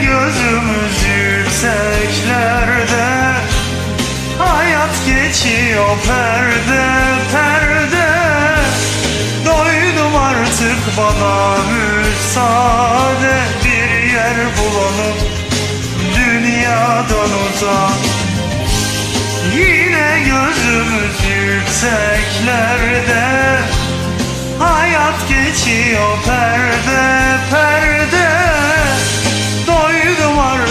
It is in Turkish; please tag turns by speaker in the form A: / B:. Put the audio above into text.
A: gözümüz yükseklerde. Hayat geçiyor perde perde. Doydum artık bana müsaade. Bir yer bulalım dünyadan uzak. Yine gözümüz yükseklerde. Hayat geçiyor perde